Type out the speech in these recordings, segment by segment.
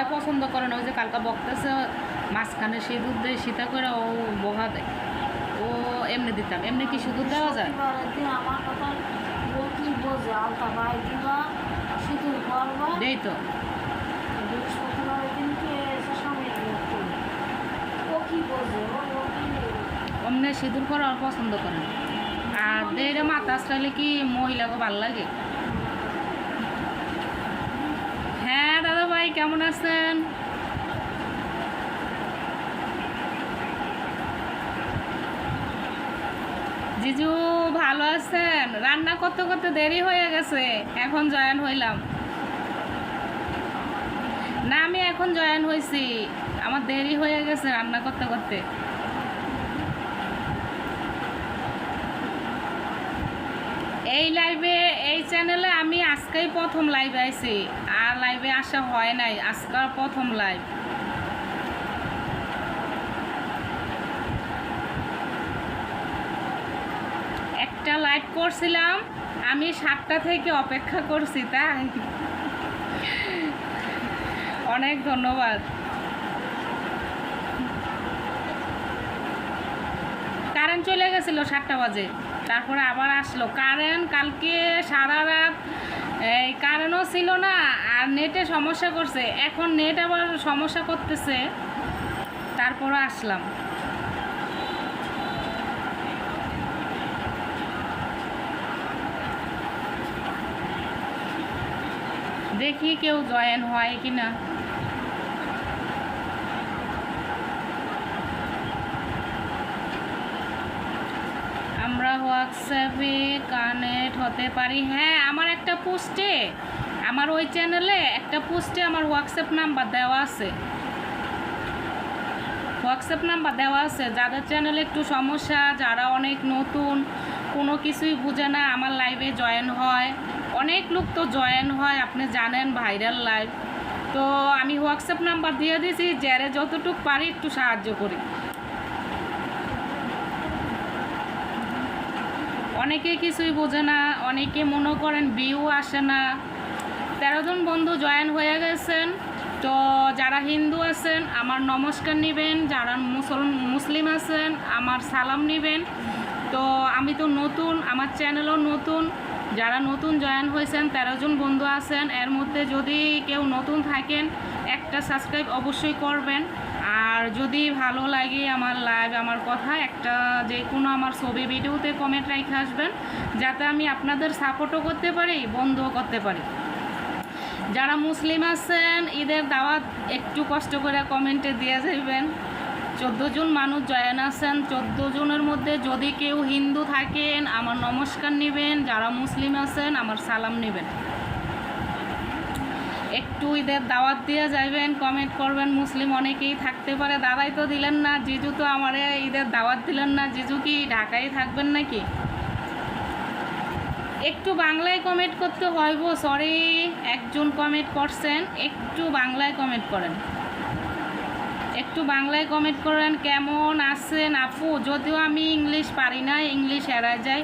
পোলায় পছন্দ করে না। ওই যে কালকা বকতেছে মাঝখানে সিঁদুর দেয় সীতা করে ও বহা দেয়। ও এমনি দিতাম। এমনি কি সিঁদুর দেওয়া যায়? দেই তো। অমনি সিঁদুর করা পছন্দ করে না। আর দেরে মাথা আসলে কি মহিলাকে ভালো লাগে হ্যাঁ দাদা ভাই কেমন আছেন? জিজু, ভালো আছেন? রান্না করতে করতে দেরি হয়ে গেছে, এখন জয়েন হইলাম। না, আমি এখন জয়েন হয়েছি আমার দেরি হয়ে গেছে রান্না করতে করতে। এই লাইভে চ্যানেলে আমি আজকেই প্রথম লাইভে আইছি। আর লাইভে আসা হয় নাই আজকাল প্রথম লাইভ একটা লাইভ করছিলাম, আমি সাতটা থেকে অপেক্ষা করছি, তাই? অনেক ধন্যবাদ। কারেন্ট চলে গেছিল সাতটা বাজে। তারপরে আবার আসলো। কারেন্ট কালকে সারা রাত, এই কারেন্টও ছিল না, আর নেটে সমস্যা করছে। এখন নেট আবার সমস্যা করতেছে। তারপরে আসলাম। দেখি কেউ জয়েন হয় কি না আমরা হোয়াটসঅ্যাপে কানেক্ট হতে পারি। হ্যাঁ আমার একটা পোস্টে আমার ওই চ্যানেলে একটা পোস্টে আমার হোয়াটসঅ্যাপ নাম্বার দেওয়া আছে। হোয়াটসঅ্যাপ নাম্বার দেওয়া আছে। যাদের চ্যানেলে একটু সমস্যা, যারা অনেক নতুন, কোনো কিছুই বুঝে না, আমার লাইভে জয়েন হয়। অনেক লোক তো জয়েন হয়, আপনি জানেন ভাইরাল লাইভ তো আমি হোয়াটসঅ্যাপ নাম্বার দিয়ে দিয়েছি যারে যতটুকু পারি একটু সাহায্য করি। অনেকে কিছুই বোঝে না, অনেকে মনে করেন ভিউ আসে না। তেরো জন বন্ধু জয়েন হয়ে গেছেন, তো যারা হিন্দু আছেন, আমার নমস্কার নেবেন, যারা মুসল, মুসলিম আছেন, আমার সালাম নেবেন। তো আমি তো নতুন, আমার চ্যানেলও নতুন। যারা নতুন জয়েন হয়েছেন, তেরো জন বন্ধু আছেন, এর মধ্যে যদি কেউ নতুন থাকেন, একটা সাবস্ক্রাইব অবশ্যই করবেন। আর যদি ভালো লাগে আমার লাইভ আমার কথা, একটা যে কোনো আমার ছবি ভিডিওতে কমেন্ট রেখে আসবেন, যাতে আমি আপনাদের সাপোর্টও করতে পারি, বন্ধও করতে পারি। যারা মুসলিম আছেন, ঈদের দাওয়াত একটু কষ্ট করে কমেন্টে দিয়ে যাইবেন চোদ্দ জন মানুষ জয়েন আছেন, চোদ্দ জনের মধ্যে যদি কেউ হিন্দু থাকেন, আমার নমস্কার নেবেন। যারা মুসলিম আছেন, আমার সালাম নেবেন। একটু ঈদের দাওয়াত দিয়ে যাইবেন কমেন্ট করবেন, মুসলিম অনেকেই থাকতে পারে, দাদাই তো দিলেন না, জিজু তো আমারে ঈদের দাওয়াত দিলেন না, জিজু কি ঢাকায় থাকবেন নাকি? একটু বাংলায় কমেন্ট করতে হইব সরি একজন কমেন্ট করছেন, একটু বাংলায় কমেন্ট করেন। একটু বাংলায় কমেন্ট করেন, কেমন আছেন আপু? যদিও আমি ইংলিশ পারি না ইংলিশ এড়ায় যায়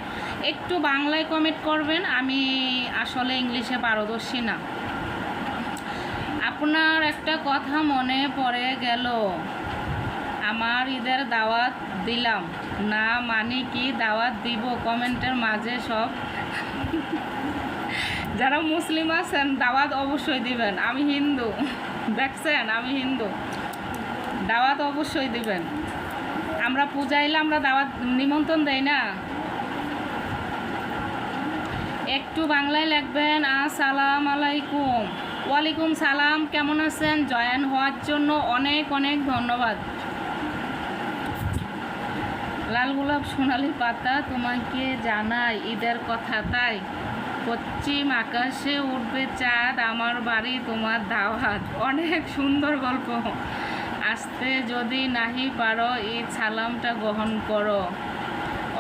একটু বাংলায় কমেন্ট করবেন, আমি আসলে ইংলিশে পারদর্শী না। আপনার একটা কথা মনে পড়ে গেল। আমার ঈদের দাওয়াত দিলাম। না মানে কি দাওয়াত দিব? কমেন্টের মাঝে সব। যারা মুসলিম আছেন, দাওয়াত অবশ্যই দিবেন। আমি হিন্দু। দেখছেন, আমি হিন্দু। দাওয়াত অবশ্যই দিবেন। আমরা পূজা এলে আমরা দাওয়াত নিমন্ত্রণ দেই না? একটু বাংলায় লিখবেন আসসালাম আলাইকুম। ওয়ালাইকুম সালাম, কেমন আছেন? জয়েন হওয়ার জন্য অনেক অনেক ধন্যবাদ। লাল গোলাপ সোনালি পাতা তোমাকে জানাই, ঈদের কথা তাই। পশ্চিম আকাশে উঠবে চাঁদ, আমার বাড়ি তোমার দাওয়াত। অনেক সুন্দর গল্প। আসতে যদি নাহি পারো এই সালামটা গ্রহণ করো।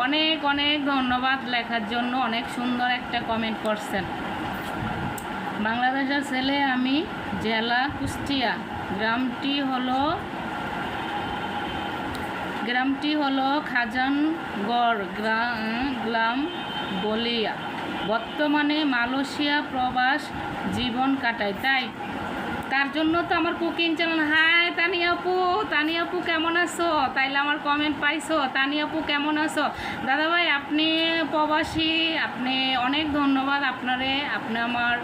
অনেক অনেক ধন্যবাদ লেখার জন্য, অনেক সুন্দর একটা কমেন্ট করছেন। বাংলাদেশের ছেলে আমি জেলা কুষ্টিয়া। গ্রামটি হল গ্রামটি হল খাজানগড় গ্রাম বলিয়া। বর্তমানে মালয়েশিয়া প্রবাস জীবন কাটায়। তাই তার জন্য তো আমার কুকিং চ্যানেল হাই তানিয়া আপু তানিয়া আপু কেমন আছো? তাইলে আমার কমেন্ট পাইছো। তানিয়া আপু কেমন আছো? দাদা ভাই, আপনি প্রবাসী, আপনি অনেক ধন্যবাদ আপনারে। আপনি আমার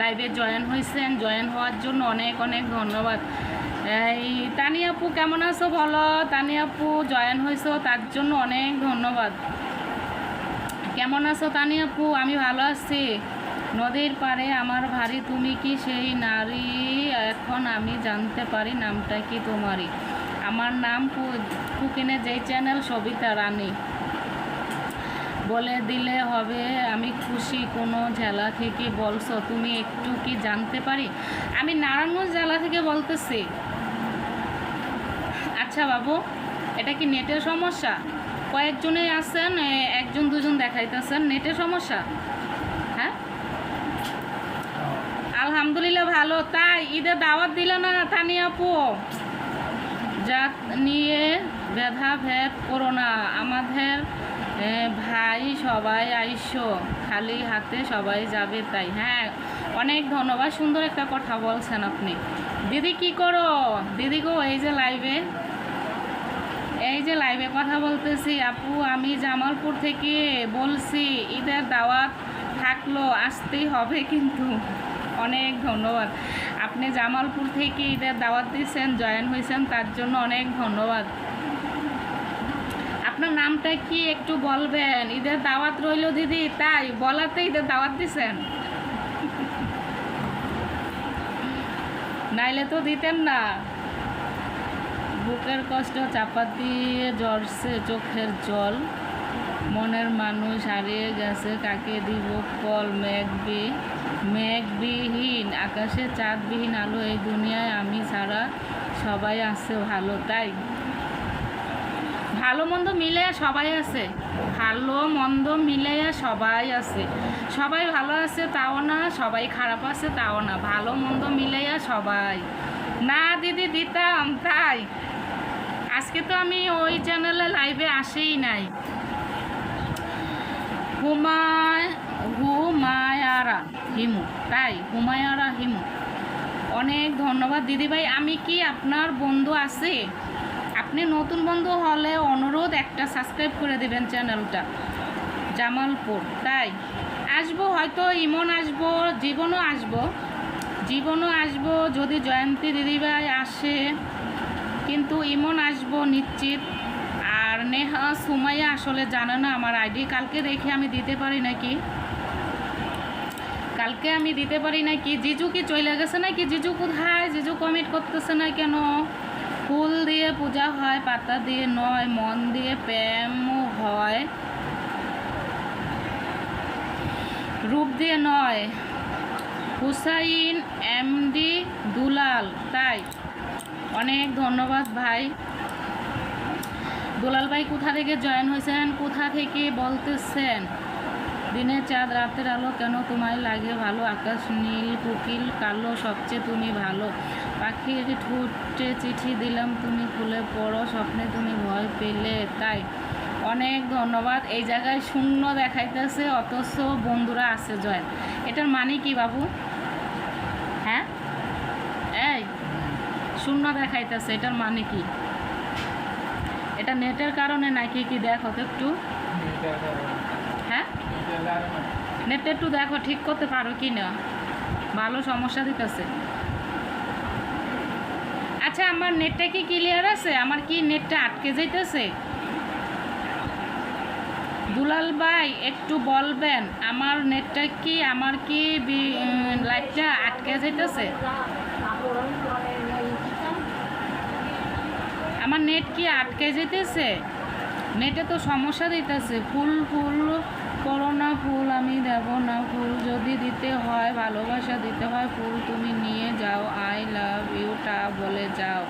লাইভে জয়েন হয়েছেন জয়েন হওয়ার জন্য অনেক অনেক ধন্যবাদ। এই তানিয়া আপু কেমন আছো? বলো তানিয়া আপু জয়েন হয়েছো তার জন্য অনেক ধন্যবাদ। কেমন আছো তানি আপু? আমি ভালো আছি। নদীর পাড়ে আমার ভারী, তুমি কি সেই নারী? এখন আমি জানতে পারি নামটা কি তোমারই। আমার নাম কুকিনে যেই চ্যানেল, সবিতা রানী। বলে দিলে হবে, আমি খুশি। কোনো জেলা থেকে বলছো, তুমি একটু কি জানতে পারি? আমি নারায়ণগঞ্জ জেলা থেকে বলতেছি। আচ্ছা বাবু, এটা কি নেটের সমস্যা? কয়েকজনেই আছেন একজন, দুজন দেখাইতেছেন, নেটের সমস্যা হ্যাঁ আলহামদুলিল্লাহ ভালো। তাই ঈদের দাওয়াত দিল না তানি আপু। জাত নিয়ে ভেদাভেদ করো না। আমাদের ভাই সবাই আইসো, খালি হাতে সবাই যাবে তাই। হ্যাঁ অনেক ধন্যবাদ। সুন্দর একটা কথা বলছেন আপনি। দিদি কি করো? দিদি গো, এই যে লাইভে এই যে লাইভে কথা বলতেছি আপু, আমি জামালপুর থেকে বলছি, ঈদের দাওয়াত থাকল, আসতেই হবে কিন্তু। অনেক ধন্যবাদ। আপনি জামালপুর থেকে ঈদের দাওয়াত দিয়েছেন, জয়েন হয়েছেন, তার জন্য অনেক ধন্যবাদ। আপনার নামটা কি একটু বলবেন? ঈদের দাওয়াত রইল দিদি, তাই বলাতে ঈদের দাওয়াত দিছেন? নাইলে তো দিতেন না। বুকের কষ্ট, চাপা দিয়ে ঝরছে চোখের জল। মনের মানুষ হারিয়ে গেছে, কাকে দিব কল? মেঘবি, মেঘবিহীন আকাশে চাঁদবিহীন আলো, এই দুনিয়ায় আমি ছাড়া সবাই আছে ভালো, তাই? ভালো মন্দ মিলে সবাই আছে, ভালো মন্দ মিলে সবাই আছে। সবাই ভালো আছে তাও না, সবাই খারাপ আছে তাও না, ভালো মন্দ মিলে সবাই। না দিদি, দিতাম, তাই। আজকে তো আমি ওই চ্যানেলে লাইভে আসেই নাই। হুমায়, হুমায়ারা হিমু, তাই হুমায়ারা হিমু। অনেক ধন্যবাদ দিদিভাই। আমি কি আপনার বন্ধু আছে? আপনি নতুন বন্ধু হলে অনুরোধ একটা সাবস্ক্রাইব করে দেবেন চ্যানেলটা, জামালপুর। তাই আসব, হয়তো ইমন আসব, জীবনও আসব জীবনও আসব যদি জয়ন্তী দিদিভাই আসে, কিন্তু ইমন আসব নিশ্চিত। নেহা সুমাইয়া আসলে জানে না, আমার আইডি কালকে দেখে আমি দিতে পারি নাকি? কালকে আমি দিতে পারি নাকি? জিজু কি চলে গেছে নাকি? জিজু কোথায়? জিজু কমিট করতেছে না কেন? ফুল দিয়ে পূজা হয়, পাতা দিয়ে নয়, মন দিয়ে প্রেমও হয়। রূপ দিয়ে নয়। হুসাইন, এমডি, দুলাল, তাই। অনেক ধন্যবাদ ভাই। দুলাল ভাই কোথা থেকে জয়েন হয়েছেন? কোথা থেকে বলতেছেন? দিনের চাঁদ, রাতের আলো কেন তোমায় লাগে ভালো? আকাশ নীল, কোকিল, কালো, সবচেয়ে তুমি ভালো। পাখির ঠুটে চিঠি দিলাম, তুমি খুলে পড়ো, স্বপ্নে তুমি ভয় পেলে তাই। অনেক ধন্যবাদ। এই জায়গায় শূন্য দেখাইতেছে, অথচ বন্ধুরা আছে জয়েন এটার মানে কি বাবু? হ্যাঁ? এই, শূন্য দেখাইতেছে, এটার মানে কি? এটা নেটের কারণে নাকি কি দেখো তো একটু? হ্যাঁ? নেটটা একটু দেখো, ঠিক করতে পারো কি না? ভালো সমস্যা দিতেছে। আচ্ছা আমার নেটটা কি ক্লিয়ার আছে? আমার কি নেটটা আটকে যাইতেছে? দুলাল ভাই, একটু বলবেন, আমার নেটটা কি, আমার কি লাইটটা আটকে যাইতেছে? আমার নেট কি আটকে যেতেছে? নেটে তো সমস্যা দিতেছে। ফুল ফুল করো না ফুল আমি দেব না। ফুল যদি দিতে হয়, ভালোবাসা দিতে হয়, ফুল তুমি নিয়ে যাও। আই লাভ ইউটা বলে যাও।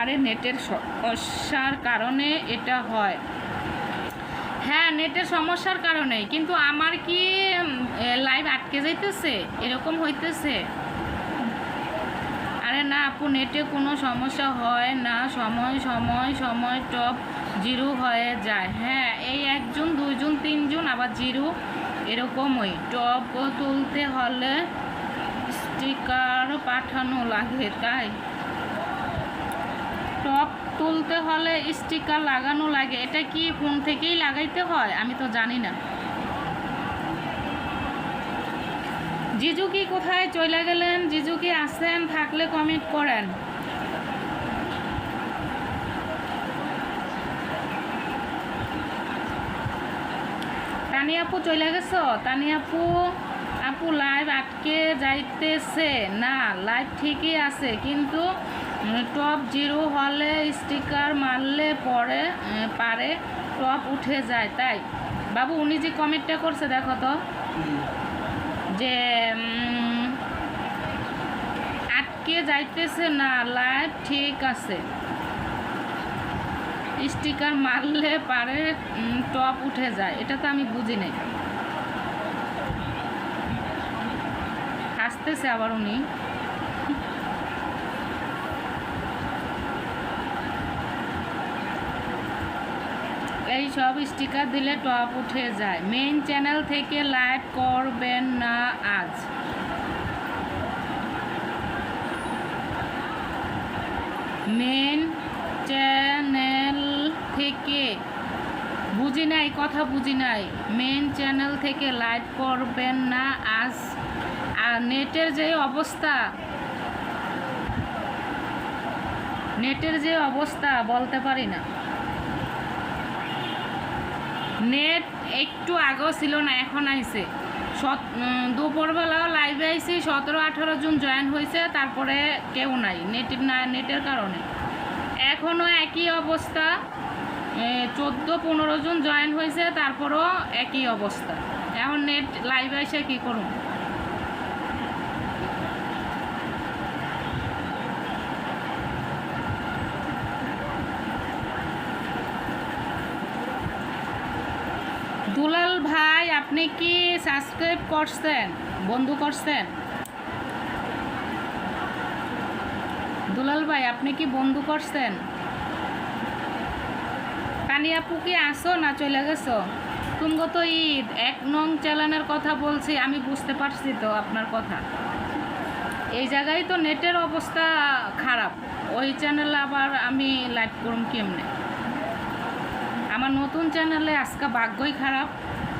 আরে নেটের সমস্যার কারণে এটা হয়। হ্যাঁ নেটের সমস্যার কারণে। কিন্তু আমার কি লাইভ আটকে যাইতেছে এরকম হইতেছে? আপু, নেটে কোনো সমস্যা হয় না। সময় সময় সময় টপ জিরো হয়ে যায়। হ্যাঁ এই একজন, দুইজন, তিনজন, আবার জিরো এরকমই। টপ তুলতে হলে স্টিকার পাঠানো লাগে, তাই? টপ তুলতে হলে স্টিকার লাগানো লাগে। এটা কি ফোন থেকেই লাগাইতে হয়? আমি তো জানি না। জিজু কি কোথায় চলে গেলেন? জিজু কি আসেন থাকলে কমেন্ট করেন। তানি আপু চলে গেছো? তানি আপু আপু লাইভ আটকে যাইতেছে। না লাইভ ঠিকই আছে, কিন্তু টপ জিরো হলে স্টিকার মারলে পরে পারে টপ উঠে যায়, তাই। বাবু, উনি যে কমেন্টটা করছে, দেখো তো। যে আটকে যাইতেছে না, লাইট ঠিক আছে। স্টিকার মারলে পারে টপ উঠে যায়। এটা তো আমি বুঝি নাই। হাসতেছে আবার উনি। সব স্টিকার দিলে টপ উঠে যায়। মেইন চ্যানেল থেকে লাইভ করবেন না আজ। মেন চ্যানেল থেকে বুঝি নাই, কথা বুঝি নাই। মেন চ্যানেল থেকে লাইভ করবেন না আজ। আর নেটের যে অবস্থা, নেটের যে অবস্থা, বলতে পারি না। নেট একটু আগেও ছিল না, এখন আইছে। সত দুপুরবেলাও লাইভে আইছি সতেরো আঠারো জন জয়েন হয়েছে তারপরে কেউ নাই নেট না, নেটের কারণে। এখনও একই অবস্থা চোদ্দ পনেরো জন জয়েন হয়েছে তারপরও একই অবস্থা। এখন নেট লাইভে এসে কী করুন দুলাল ভাই আপনি কি সাবস্ক্রাইব করছেন? বন্ধু করছেন? দুলাল ভাই, আপনি কি বন্ধু করছেন? কানি আপু কি আসো না চলে গেছো? তুমগো তো ঈদ, এক নং চালানের কথা বলছি, আমি বুঝতে পারছি তো আপনার কথা। এই জায়গায় তো নেটের অবস্থা খারাপ, ওই চ্যানেলে আবার আমি লাইভ করুম কেমনে? আমার নতুন চ্যানেলে আজকে ভাগ্যই খারাপ।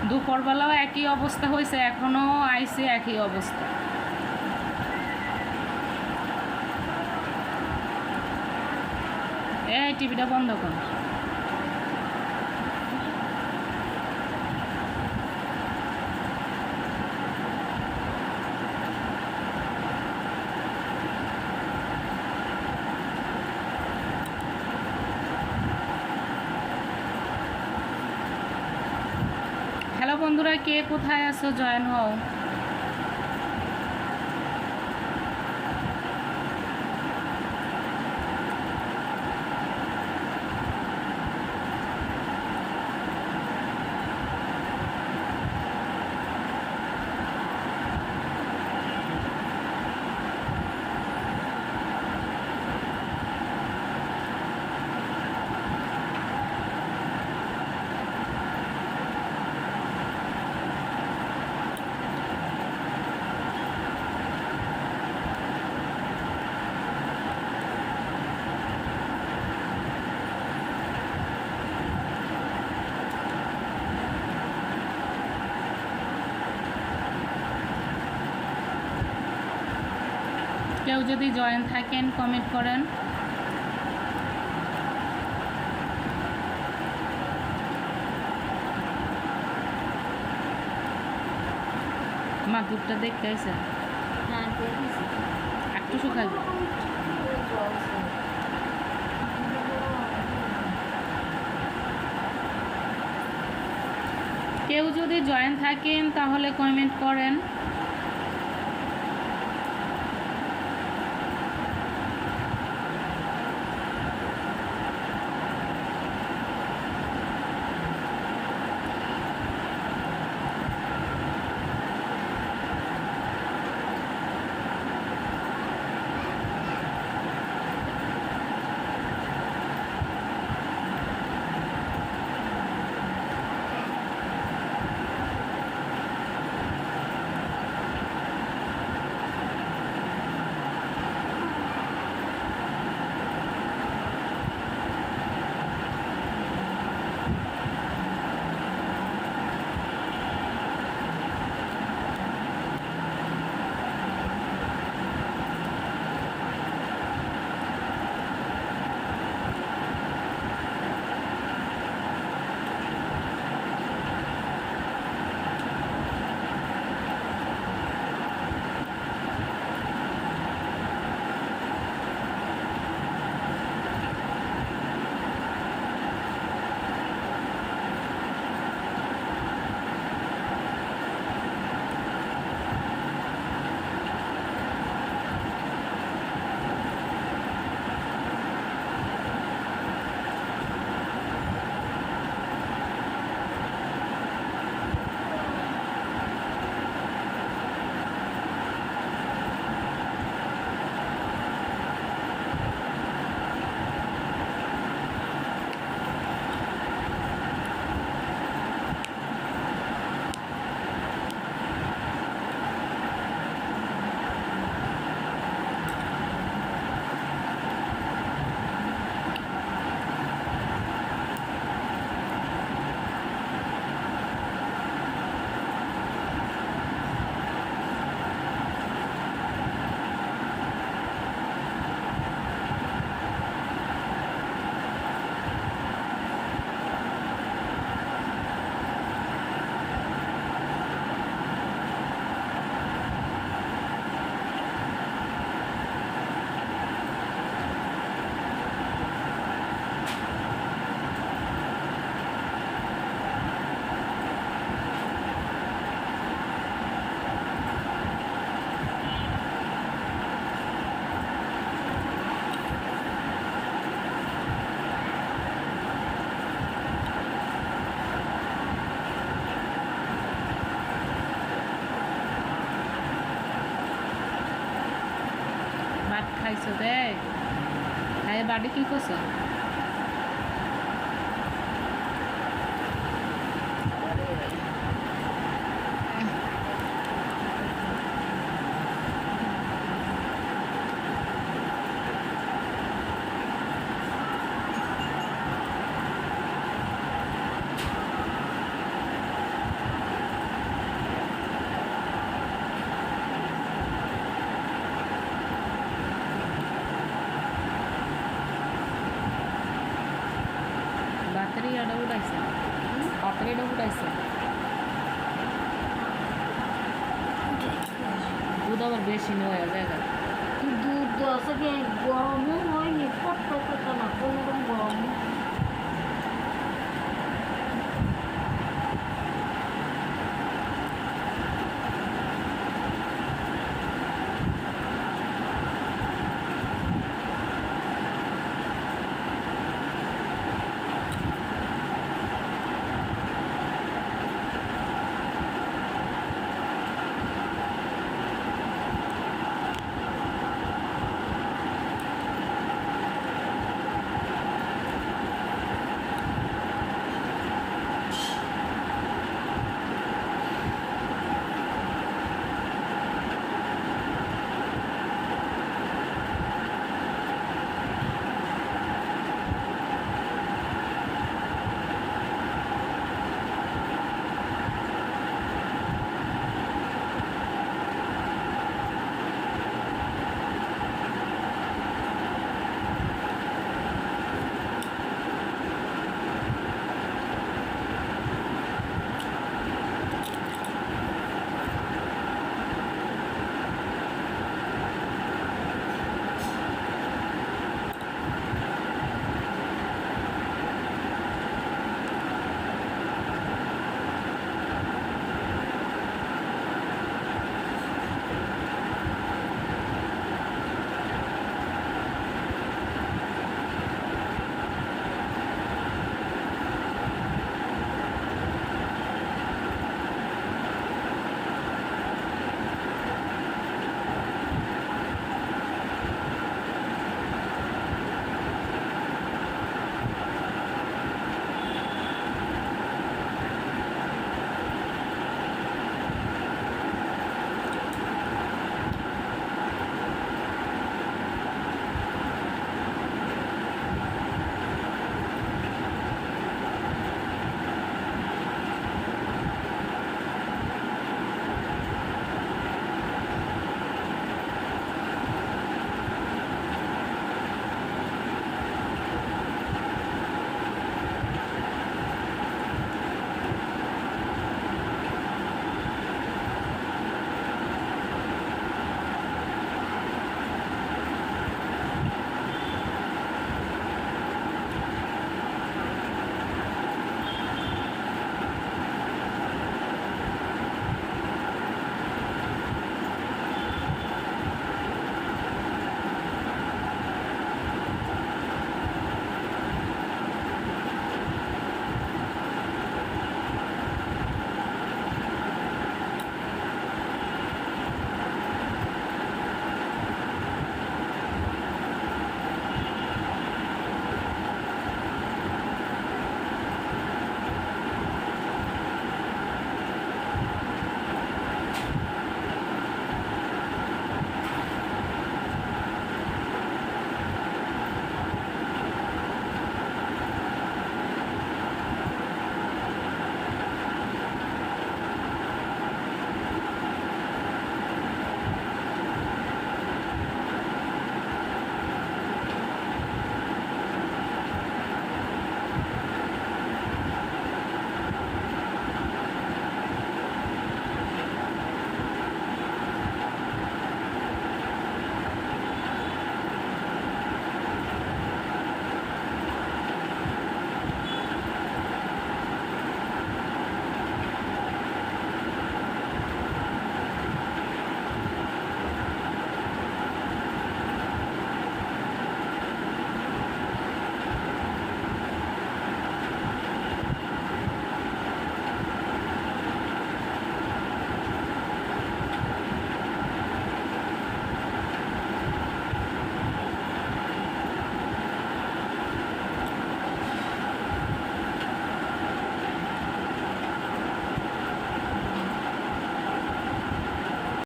দুপুরবেলাও একই অবস্থা হয়েছে এখনও আইসে একই অবস্থা। এই টিভিটা বন্ধ কর। বন্ধুরা কে কোথায় আসো জয়েন হও। কেউ যদি জয়েন থাকেন কমেন্ট করেন। মা দুধটা দেখতে আইসে? হ্যাঁ একটু শুকাইবে কেউ যদি জয়েন থাকেন তাহলে কমেন্ট করেন। হ্যাঁ বাড়ি কি করছ দুধ